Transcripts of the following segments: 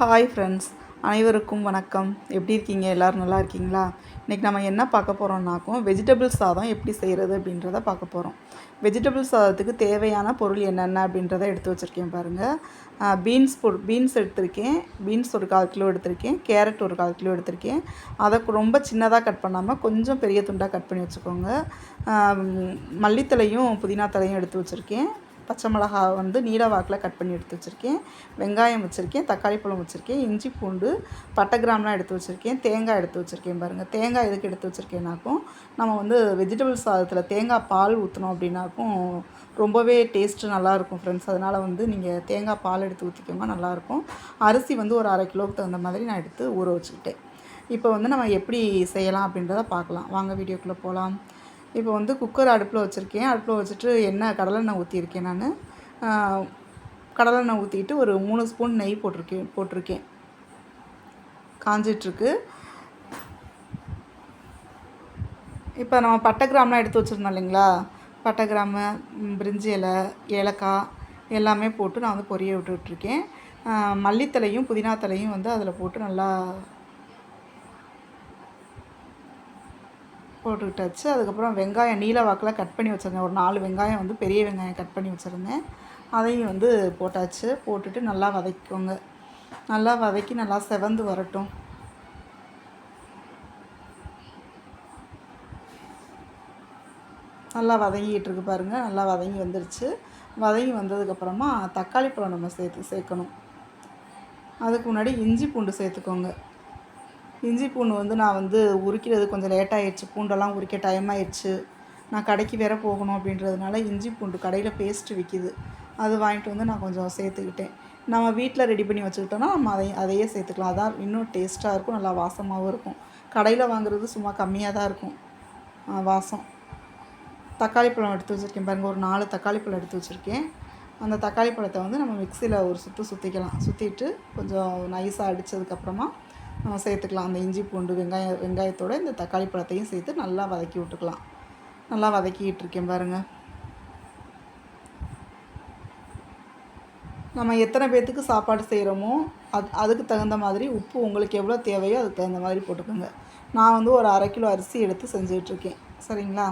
Hi friends அனைவருக்கும் வணக்கம். எப்படி இருக்கீங்க? எல்லோரும் நல்லா இருக்கீங்களா? இன்றைக்கி நம்ம என்ன பார்க்க போகிறோம்னாக்கும் வெஜிடபிள் சாதம் எப்படி செய்கிறது அப்படின்றத பார்க்க போகிறோம் வெஜிடபிள் சாதத்துக்கு தேவையான பொருள் என்னென்ன அப்படின்றத எடுத்து வச்சுருக்கேன் பாருங்கள் பீன்ஸ் பொ பீன்ஸ் எடுத்திருக்கேன். பீன்ஸ் ஒரு கால் கிலோ எடுத்திருக்கேன். கேரட் ஒரு கால் கிலோ எடுத்திருக்கேன். அதை ரொம்ப சின்னதாக கட் பண்ணாமல் கொஞ்சம் பெரிய துண்டாக கட் பண்ணி வச்சுக்கோங்க. மல்லித்தலையும் புதினா தலையும் எடுத்து வச்சுருக்கேன். பச்சை மிளகா வந்து நீல வாக்கில் கட் பண்ணி எடுத்து வச்சுருக்கேன். வெங்காயம் வச்சுருக்கேன் தக்காளி பழம் வச்சுருக்கேன் இஞ்சி பூண்டு பட்டை கிராம்லாம் எடுத்து வச்சுருக்கேன் தேங்காய் எடுத்து வச்சுருக்கேன் பாருங்கள் தேங்காய் எதுக்கு எடுத்து வச்சுருக்கேனாக்கும் நம்ம வந்து வெஜிடபிள் சாதத்தில் தேங்காய் பால் ஊற்றினோம் அப்படின்னாக்கும் ரொம்பவே டேஸ்ட்டு நல்லாயிருக்கும் ஃப்ரெண்ட்ஸ் அதனால் வந்து நீங்கள் தேங்காய் பால் எடுத்து ஊற்றிக்கோங்க நல்லாயிருக்கும். அரிசி வந்து ஒரு அரை கிலோவுக்கு தகுந்த மாதிரி நான் எடுத்து ஊற வச்சுக்கிட்டேன். இப்போ வந்து நம்ம எப்படி செய்யலாம் அப்படின்றத பார்க்கலாம். வாங்க வீடியோக்குள்ளே போகலாம் இப்போ வந்து குக்கர் அடுப்பில் வச்சுருக்கேன். அடுப்பில் வச்சுட்டு எண்ணெய் கடலெண்ணெய் ஊற்றியிருக்கேன் நான். கடலெண்ணெய் ஊற்றிட்டு ஒரு மூணு ஸ்பூன் நெய் போட்டிருக்கேன் போட்டிருக்கேன். காஞ்சிட்ருக்கு. இப்போ நம்ம பட்டை கிராம்லாம் எடுத்து வச்சுருந்தோம் இல்லைங்களா? பட்டை கிராமு பிரிஞ்சி இலை ஏலக்காய் எல்லாமே போட்டு நான் வந்து பொரிய விட்டுட்ருக்கேன். மல்லித்தலையும் புதினா தலையும் வந்து அதில் போட்டு நல்லா போட்டுக்கிட்டாச்சு. அதுக்கப்புறம் வெங்காயம் நீல வாக்கில் கட் பண்ணி வச்சுருந்தேன். ஒரு நாலு வெங்காயம் வந்து பெரிய வெங்காயம் கட் பண்ணி வச்சுருந்தேன். அதையும் வந்து போட்டாச்சு. போட்டுட்டு நல்லா வதக்கிக்கோங்க நல்லா வதக்கி நல்லா செவந்து வரட்டும். நல்லா வதங்கிட்டு இருக்கு பாருங்கள் நல்லா வதங்கி வந்துருச்சு. வதங்கி வந்ததுக்கப்புறமா தக்காளி பழம் நம்ம சேர்த்து சேர்க்கணும். அதுக்கு முன்னாடி இஞ்சி பூண்டு சேர்த்துக்கோங்க. இஞ்சி பூண்டு வந்து நான் வந்து உரிக்கிறது கொஞ்சம் லேட் ஆகிடுச்சு பூண்டெல்லாம் உரிக்க டைம் ஆயிடுச்சு. நான் கடைக்கு வேற போகணும் அப்படின்றதுனால இஞ்சி பூண்டு கடையில் பேஸ்ட்டு விற்கிது அது வாங்கிட்டு வந்து நான் கொஞ்சம் சேர்த்துக்கிட்டேன். நம்ம வீட்டில் ரெடி பண்ணி வச்சுக்கிட்டோன்னா நம்ம அதை அதையே சேர்த்துக்கலாம். அதான் இன்னும் டேஸ்ட்டாக இருக்கும் நல்லா வாசமாகவும் இருக்கும். கடையில் வாங்குறது சும்மா கம்மியாக தான் இருக்கும். வாசம். தக்காளி பழம் எடுத்து வச்சுருக்கேன் பாருங்கள் ஒரு நாலு தக்காளி பழம் எடுத்து வச்சுருக்கேன். அந்த தக்காளி பழத்தை வந்து நம்ம மிக்சியில் ஒரு சுற்று சுற்றிக்கலாம் சுற்றிட்டு கொஞ்சம் நைஸாக அடித்ததுக்கப்புறமா நம்ம சேர்த்துக்கலாம். அந்த இஞ்சி பூண்டு வெங்காயம் வெங்காயத்தோடு இந்த தக்காளி பழத்தையும் சேர்த்து நல்லா வதக்கி விட்டுக்கலாம். நல்லா வதக்கிக்கிட்டு இருக்கேன் பாருங்கள் நம்ம எத்தனை பேர்த்துக்கு சாப்பாடு செய்கிறோமோ அது அதுக்கு தகுந்த மாதிரி உப்பு உங்களுக்கு எவ்வளோ தேவையோ அதுக்கு தகுந்த மாதிரி போட்டுக்கோங்க. நான் வந்து ஒரு அரை கிலோ அரிசி எடுத்து செஞ்சிகிட்ருக்கேன் சரிங்களா?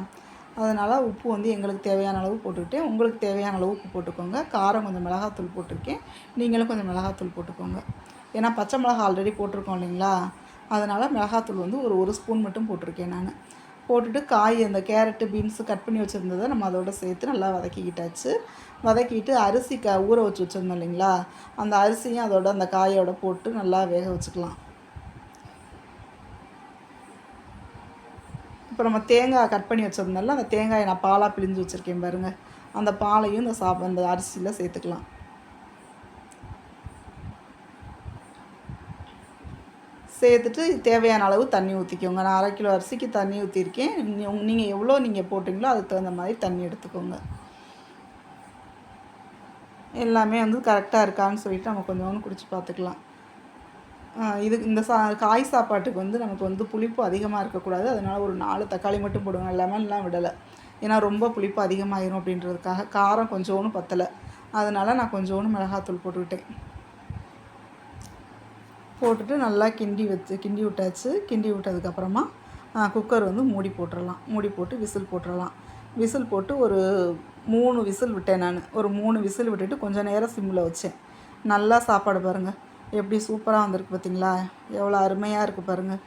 அதனால் உப்பு வந்து எங்களுக்கு தேவையான அளவு போட்டுக்கிட்டேன் உங்களுக்கு தேவையான அளவு உப்பு போட்டுக்கோங்க. காரம் கொஞ்சம் மிளகாத்தூள் போட்டிருக்கேன். நீங்களும் கொஞ்சம் மிளகாத்தூள் போட்டுக்கோங்க. ஏன்னா பச்சை மிளகா ஆல்ரெடி போட்டிருக்கோம் இல்லைங்களா? அதனால் மிளகாத்தூள் வந்து ஒரு ஒரு ஸ்பூன் மட்டும் போட்டிருக்கேன் நான். போட்டுட்டு காய் அந்த கேரட்டு பீன்ஸு கட் பண்ணி வச்சுருந்ததை நம்ம அதோட சேர்த்து நல்லா வதக்கிக்கிட்டாச்சு. வதக்கிட்டு அரிசி க ஊற வச்சு வச்சுருந்தோம் இல்லைங்களா? அந்த அரிசியும் அதோட அந்த காயோட போட்டு நல்லா வேக வச்சுக்கலாம். இப்போ நம்ம தேங்காய் கட் பண்ணி வச்சுருந்தோம்ல அந்த தேங்காயை நான் பாலாக பிழிஞ்சு வச்சுருக்கேன் பாருங்கள் அந்த பாலையும் இந்த சாப் அந்த அரிசியில் சேர்த்துக்கலாம். சேர்த்துட்டு தேவையான அளவு தண்ணி ஊற்றிக்கோங்க நான் அரை கிலோ அரிசிக்கு தண்ணி ஊற்றிருக்கேன் நீங்கள் எவ்வளோ நீங்கள் போட்டிங்களோ அதுக்கு தகுந்த மாதிரி தண்ணி எடுத்துக்கோங்க. எல்லாமே வந்து கரெக்டாக இருக்கான்னு சொல்லிட்டு நம்ம கொஞ்சோண்டு குடிச்சு பார்த்துக்கலாம். இது இந்த சா காய் சாப்பாட்டுக்கு வந்து நமக்கு வந்து புளிப்பு அதிகமாக இருக்கக்கூடாது. அதனால் ஒரு நாலு தக்காளி மட்டும் போடுவேன். லெமன்லாம் விடலை. ஏன்னா ரொம்ப புளிப்பு அதிகமாகிடும் அப்படின்றதுக்காக காரம் கொஞ்சோன்னு பத்தலை. அதனால் நான் கொஞ்சோண்டு மிளகாத்தூள் போட்டுக்கிட்டேன். போட்டுட்டு நல்லா கிண்டி வச்சு கிண்டி விட்டாச்சு. கிண்டி விட்டதுக்கப்புறமா குக்கர் வந்து மூடி போட்டுடலாம் மூடி போட்டு விசில் போட்டுடலாம் விசில் போட்டு ஒரு மூணு விசில் விட்டேன் நான். ஒரு மூணு விசில் விட்டுட்டு கொஞ்சம் நேரம் சிம்மில் வச்சேன். நல்லா சாப்பாடு பாருங்கள் எப்படி சூப்பராக வந்திருக்கு பார்த்தீங்களா எவ்வளோ அருமையாக இருக்குது பாருங்கள்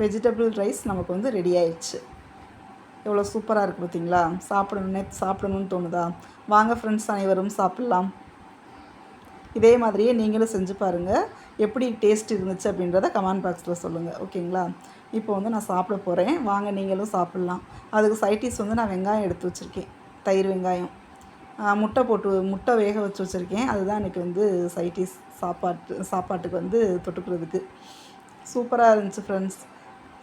வெஜிடபிள் ரைஸ் நமக்கு வந்து ரெடி ஆயிடுச்சு. எவ்வளோ சூப்பராக இருக்குது பார்த்தீங்களா சாப்பிடணுன்னே சாப்பிடணும்னு தோணுதா? வாங்க ஃப்ரெண்ட்ஸ் அனைவரும் சாப்பிட்லாம். இதே மாதிரியே நீங்களும் செஞ்சு பாருங்கள் எப்படி டேஸ்ட் இருந்துச்சு அப்படின்றத கமெண்ட் பாக்ஸில் சொல்லுங்கள் ஓகேங்களா இப்போ வந்து நான் சாப்பிட போகிறேன் வாங்க நீங்களும் சாப்பிட்லாம். அதுக்கு சைட்டிஸ் வந்து நான் வெங்காயம் எடுத்து வச்சுருக்கேன். தயிர் வெங்காயம். முட்டை போட்டு முட்டை வேக வச்சு வச்சுருக்கேன். அதுதான் இன்றைக்கி வந்து சைட்டிஸ் சாப்பாட்டு சாப்பாட்டுக்கு வந்து தொட்டுக்கிறதுக்கு. சூப்பராக இருந்துச்சு ஃப்ரெண்ட்ஸ்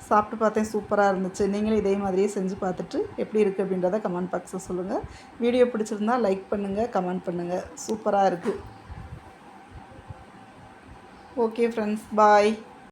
சாப்பிட்டு பார்த்தேன் சூப்பராக இருந்துச்சு. நீங்களும் இதே மாதிரியே செஞ்சு பார்த்துட்டு எப்படி இருக்குது அப்படின்றத கமெண்ட் பாக்ஸில் சொல்லுங்கள் வீடியோ பிடிச்சிருந்தா லைக் பண்ணுங்கள் கமெண்ட் பண்ணுங்கள் சூப்பராக இருக்குது ஓகே ஃப்ரெண்ட்ஸ் பாய்